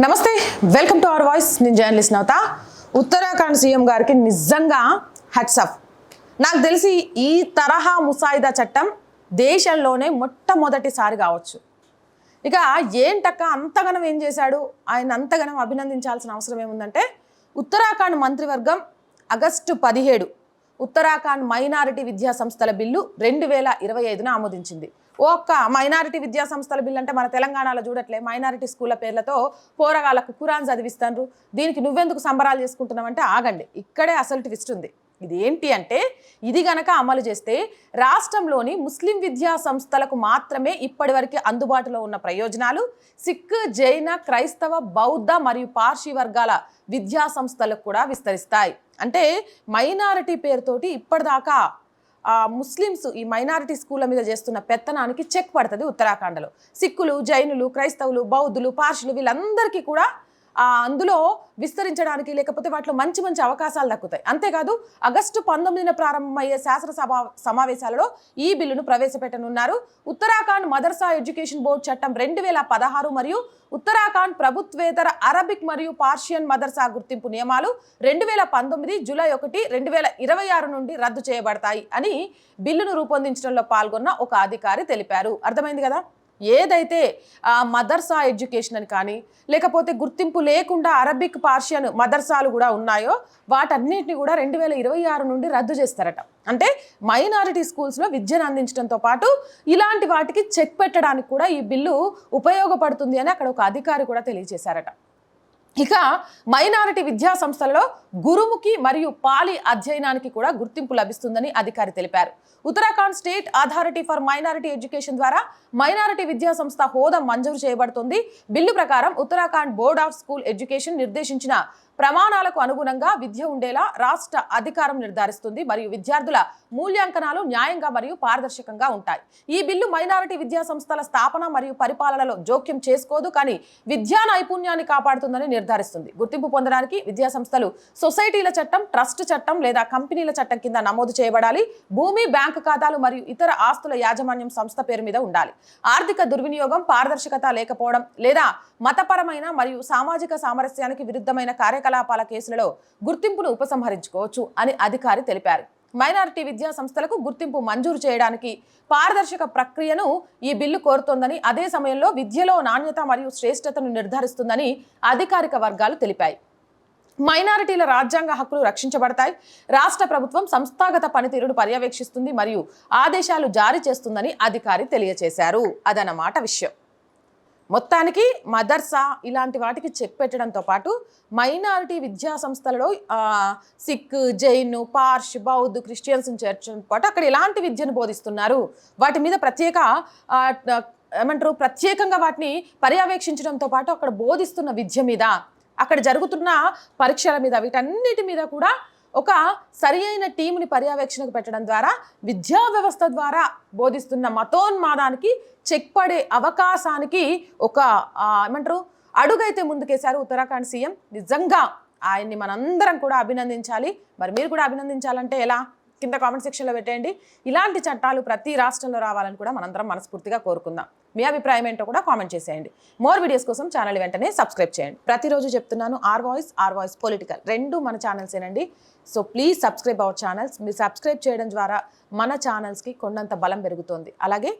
నమస్తే welcome to our voice నేను journalist నవత Uttarakhand CM గారికి నిజంగా హట్సఫ్ నాకు తెలిసి ఈ తరహా ముసాయిదా చట్టం దేశంలోనే మొట్టమొదటిసారి కావచ్చు. ఇక ఏంటక్క అంతగనం ఏం చేశాడు? ఆయన అంతగనం అభినందించాల్సిన అవసరం ఏముందంటే ఉత్తరాఖండ్ మంత్రివర్గం ఆగస్టు పదిహేడు ఉత్తరాఖండ్ మైనారిటీ విద్యా సంస్థల బిల్లు రెండు వేల ఇరవై ఐదున ఆమోదించింది. ఒక్క మైనారిటీ విద్యా సంస్థల బిల్లు అంటే మన తెలంగాణలో చూడట్లే. మైనారిటీ స్కూళ్ళ పేర్లతో పోరగాళ్ళకు కురాన్ చదివిస్తాను దీనికి నువ్వెందుకు సంబరాలు చేసుకుంటున్నావంటే ఆగండి. ఇక్కడే అసలు ట్విస్ట్ ఉంది. ఇది ఏంటి అంటే ఇది గనక అమలు చేస్తే రాష్ట్రంలోని ముస్లిం విద్యా సంస్థలకు మాత్రమే ఇప్పటివరకు అందుబాటులో ఉన్న ప్రయోజనాలు సిక్ జైన క్రైస్తవ బౌద్ధ మరియు పార్సీ వర్గాల విద్యా సంస్థలకు కూడా విస్తరిస్తాయి. అంటే మైనారిటీ పేరుతోటి ఇప్పటిదాకా ముస్లిమ్స్ ఈ మైనారిటీ స్కూళ్ళ మీద చేస్తున్న పెత్తనానికి చెక్ పడుతుంది ఉత్తరాఖండ్లో. సిక్కులు జైనులు క్రైస్తవులు బౌద్ధులు పార్షులు వీళ్ళందరికీ కూడా అందులో విస్తరించడానికి లేకపోతే వాటిలో మంచి మంచి అవకాశాలు దక్కుతాయి. అంతేకాదు ఆగస్టు పంతొమ్మిదిన ప్రారంభమయ్యే శాసనసభ సమావేశాలలో ఈ బిల్లును ప్రవేశపెట్టనున్నారు. ఉత్తరాఖండ్ మదర్సా ఎడ్యుకేషన్ బోర్డు చట్టం రెండు వేల పదహారు మరియు ఉత్తరాఖండ్ ప్రభుత్వేతర అరబిక్ మరియు పార్షియన్ మదర్సా గుర్తింపు నియమాలు రెండు వేల పంతొమ్మిది జూలై ఒకటి రెండు వేల ఇరవై ఆరు నుండి రద్దు చేయబడతాయి అని బిల్లును రూపొందించడంలో పాల్గొన్న ఒక అధికారి తెలిపారు. అర్థమైంది కదా? ఏదైతే మదర్సా ఎడ్యుకేషన్ అని కానీ లేకపోతే గుర్తింపు లేకుండా అరబిక్ పార్షియన్ మదర్సాలు కూడా ఉన్నాయో వాటన్నిటిని కూడా రెండు వేల ఇరవై ఆరు నుండి రద్దు చేస్తారట. అంటే మైనారిటీ స్కూల్స్లో విద్యను అందించడంతో పాటు ఇలాంటి వాటికి చెక్ పెట్టడానికి కూడా ఈ బిల్లు ఉపయోగపడుతుంది అని అక్కడ ఒక అధికారి కూడా తెలియజేశారట. ఇక మైనారిటీ విద్యా సంస్థలలో గురుముఖి మరియు పాలి అధ్యయనానికి కూడా గుర్తింపు లభిస్తుందని అధికారి తెలిపారు. Uttarakhand state authority for minority education ద్వారా మైనారిటీ విద్యా సంస్థ హోదా మంజూరు చేయబడుతుంది. బిల్లు ప్రకారం Uttarakhand board of school education నిర్దేశించిన ప్రమాణాలకు అనుగుణంగా విద్య ఉండేలా రాష్ట్ర అధికారం నిర్ధారిస్తుంది మరియు విద్యార్థుల మూల్యాంకనాలు న్యాయంగా మరియు పారదర్శకంగా ఉంటాయి. ఈ బిల్లు మైనారిటీ విద్యా సంస్థల స్థాపన మరియు పరిపాలనలో జోక్యం చేసుకోదు కానీ విద్యా నైపుణ్యాన్ని కాపాడుతుందని నిర్ధారిస్తుంది. గుర్తింపు పొందడానికి విద్యా సంస్థలు సొసైటీల చట్టం ట్రస్ట్ చట్టం లేదా కంపెనీల చట్టం కింద నమోదు చేయబడాలి. భూమి బ్యాంకు ఖాతాలు మరియు ఇతర ఆస్తుల యాజమాన్యం సంస్థ పేరు మీద ఉండాలి. ఆర్థిక దుర్వినియోగం పారదర్శకత లేకపోవడం లేదా మతపరమైన మరియు సామాజిక సామరస్యానికి విరుద్ధమైన కార్యకలాపాల కేసులలో గుర్తింపును ఉపసంహరించుకోవచ్చు అని అధికారి తెలిపారు. మైనారిటీ విద్యా సంస్థలకు గుర్తింపు మంజూరు చేయడానికి పారదర్శక ప్రక్రియను ఈ బిల్లు కోరుతోందని అదే సమయంలో విద్యలో నాణ్యత మరియు శ్రేష్టతను నిర్ధారిస్తుందని అధికారిక వర్గాలు తెలిపాయి. మైనారిటీల రాజ్యాంగ హక్కులు రక్షించబడతాయి. రాష్ట్ర ప్రభుత్వం సంస్థాగత పనితీరును పర్యవేక్షిస్తుంది మరియు ఆదేశాలు జారీ చేస్తుందని అధికారి తెలియజేశారు. అదనమాట విషయం. మొత్తానికి మదర్సా ఇలాంటి వాటికి చెక్ పెట్టడంతో పాటు మైనారిటీ విద్యా సంస్థలలో సిక్ జైన్ పార్ష్ బౌద్ధ్ క్రిస్టియన్స్ చేర్చడంతో పాటు అక్కడ ఎలాంటి విద్యను బోధిస్తున్నారు? వాటి మీద ప్రత్యేక ఏమంటారు ప్రత్యేకంగా వాటిని పర్యవేక్షించడంతో పాటు అక్కడ బోధిస్తున్న విద్య మీద అక్కడ జరుగుతున్న పరీక్షల మీద వీటన్నిటి మీద కూడా ఒక సరి అయిన టీముని పర్యవేక్షణకు పెట్టడం ద్వారా విద్యా వ్యవస్థ ద్వారా బోధిస్తున్న మతోన్మాదానికి చెక్ పడే అవకాశానికి ఒక ఏమంటారు? అడుగైతే ముందుకేశారు ఉత్తరాఖండ్ సీఎం. నిజంగా ఆయన్ని మనందరం కూడా అభినందించాలి. మరి మీరు కూడా అభినందించాలంటే ఎలా? కింద కామెంట్ సెక్షన్లో పెట్టేయండి. ఇలాంటి చట్టాలు ప్రతి రాష్ట్రంలో రావాలని కూడా మనందరం మనస్ఫూర్తిగా కోరుకుందాం. మీ అభిప్రాయం ఏంటో కూడా కామెంట్ చేసేయండి. మోర్ వీడియోస్ కోసం ఛానల్ వెంటనే సబ్స్క్రైబ్ చేయండి. ప్రతిరోజు చెప్తున్నాను R voice R voice political రెండు మన ఛానల్సేనండి. So please subscribe our channels. మీరు సబ్స్క్రైబ్ చేయడం ద్వారా మన ఛానల్స్కి కొండంత బలం పెరుగుతుంది. అలాగే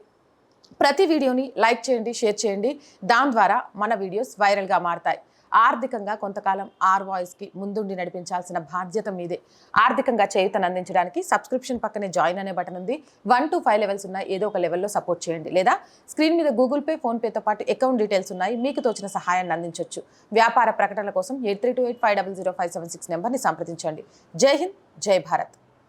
ప్రతి వీడియోని లైక్ చేయండి షేర్ చేయండి. దాని ద్వారా మన వీడియోస్ వైరల్గా మారతాయి. ఆర్థికంగా కొంతకాలం ఆర్ వాయిస్కి ముందుండి నడిపించాల్సిన బాధ్యత మీదే. ఆర్థికంగా చేయుతను అందించడానికి సబ్స్క్రిప్షన్ పక్కనే జాయిన్ అనే బటన్ ఉంది. వన్ టు ఫైవ్ లెవెల్స్ ఉన్నాయి. ఏదో ఒక లెవెల్లో సపోర్ట్ చేయండి. లేదా స్క్రీన్ మీద గూగుల్ పే ఫోన్పేతో పాటు అకౌంట్ డీటెయిల్స్ ఉన్నాయి. మీకు తోచిన సహాయాన్ని అందించవచ్చు వ్యాపార ప్రకటనల కోసం eight three two eight five double zero five seven six నెంబర్ని సంప్రదించండి. జై హింద్ జై భారత్.